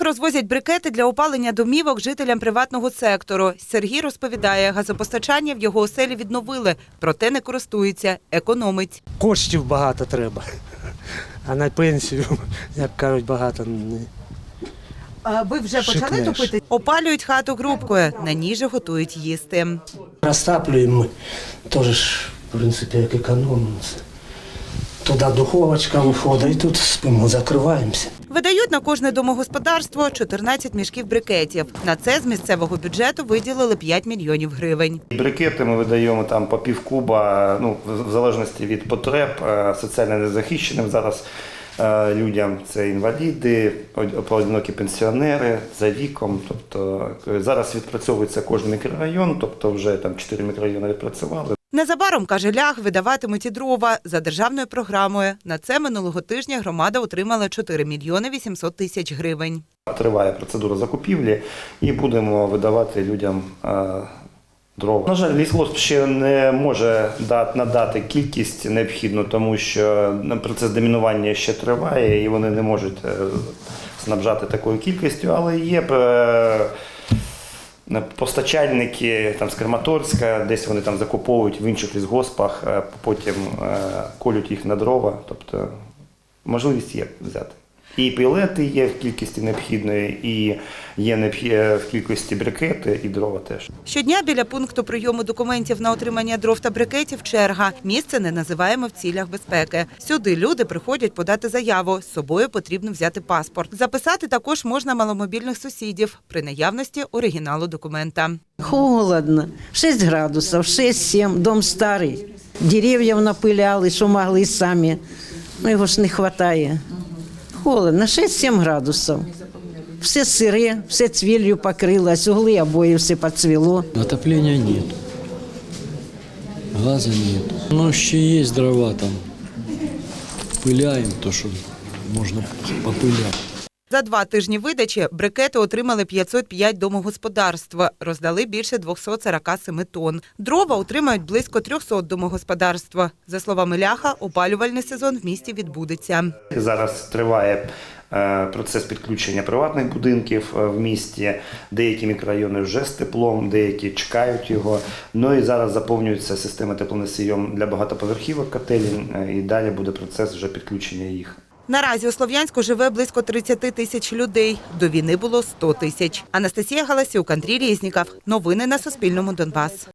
Так розвозять брикети для опалення домівок жителям приватного сектору. Сергій розповідає, газопостачання в його оселі відновили, проте не користується, економить. Коштів багато треба. А на пенсію, як кажуть, багато не. А ви вже почали Шикнеш. топити? Опалюють хату грубкою, на ній же готують їсти. Розтаплюємо ми теж, в принципі, як економимо. Туди духовочка виходить, і тут спимо, закриваємося. Видають на кожне домогосподарство 14 мішків брикетів. На це з місцевого бюджету виділили 5 мільйонів гривень. Брикети ми видаємо там по пів куба, ну, в залежності від потреб е, соціально незахищеним зараз е, людям. Це інваліди, од- поодинокі пенсіонери за віком. Тобто е, зараз відпрацьовується кожен мікрорайон, тобто вже там 4 мікрорайони відпрацювали. Незабаром, каже Лях, видаватимуть і дрова за державною програмою. На це минулого тижня громада отримала 4 мільйони 800 тисяч гривень. Триває процедура закупівлі і будемо видавати людям е, дрова. На жаль, лісгосп ще не може да- надати кількість необхідну, тому що ну, процес домінування ще триває і вони не можуть е, снабжати такою кількістю, але є е, постачальники там, з Краматорська, десь вони там закуповують в інших лісгоспах, е, потім е, колють їх на дрова. Тобто можливість є взяти. І пілети є в кількості необхідної, і є е, в кількості брикети, і дрова теж. Щодня біля пункту прийому документів на отримання дров та брикетів черга. Місце не називаємо в цілях безпеки. Сюди люди приходять подати заяву. З собою потрібно взяти паспорт. Записати також можна маломобільних сусідів при наявності оригіналу документа. Холодно. 6 градусов, 6-7, дом старий. Дерев'я напиляли, що могли самі. Ну, його ж не вистачає. Холодно, 6-7 градусів. Все сире, все цвіллю покрилось, угли обои все поцвело. Отопления нет. Газа нет. Ну, ще есть дрова там. Пыляем то, что можно попылять. За два тижні видачі брикети отримали 505 домогосподарств, роздали більше 247 тонн. Дрова отримають близько 300 домогосподарств. За словами Ляха, опалювальний сезон в місті відбудеться. Зараз триває е, процес підключення приватних будинків е, в місті. Деякі мікрорайони вже з теплом, деякі чекають його. Ну і зараз заповнюється система теплоносійом для багатоповерхівок котелень, е, і далі буде процес вже підключення їх. Наразі у Слов'янську живе близько 30 тисяч людей. До війни було 100 тисяч. Анастасія Галасюк, Андрій Різніков. Новини на Суспільному. Донбас.